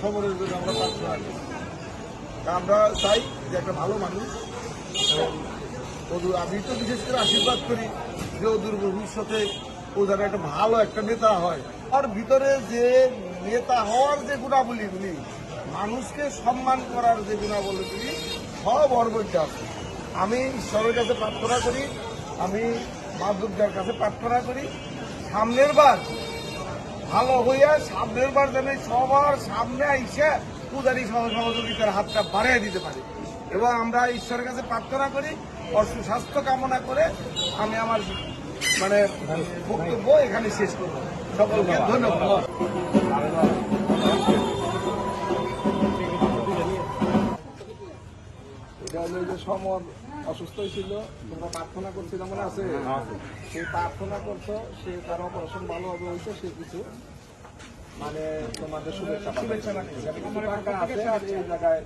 সমরের জন্য আমরা প্রার্থনা করি আমরা চাই যে একটা ভালো মানুষ আমি তো বিশেষ করে আশীর্বাদ করি যে ওদূর ভবিষ্যতে ও যেন একটা ভালো একটা নেতা হয়। আর ভিতরে যে নেতা হওয়ার যে গুণাবলীগুলি মানুষকে সম্মান করার যে গুণাবলীগুলি সব ওর আছে। আমি ঈশ্বরের কাছে প্রার্থনা করি, আমি মা দুর্গার কাছে প্রার্থনা করি। সামনের বার ভালো হইয়া সামনের বার যেন সবার সামনে আইসে পূজারী সহ সহযোগিতার হাতটা বাড়িয়ে দিতে পারি। এবং আমরা ঈশ্বরের কাছে প্রার্থনা করি ওর সুস্বাস্থ্য কামনা করে আমি আমার মানে বক্তব্য এখানে শেষ করব। সকলকে ধন্যবাদ। যে সমর অসুস্থ ছিল তোমরা প্রার্থনা করছিল মনে আছে? সে প্রার্থনা করছ সে তার অপারেশন ভালোভাবে হয়েছে সে কিছু। মানে তোমাদের শুভেচ্ছা শুভেচ্ছা আছে আর এই জায়গায়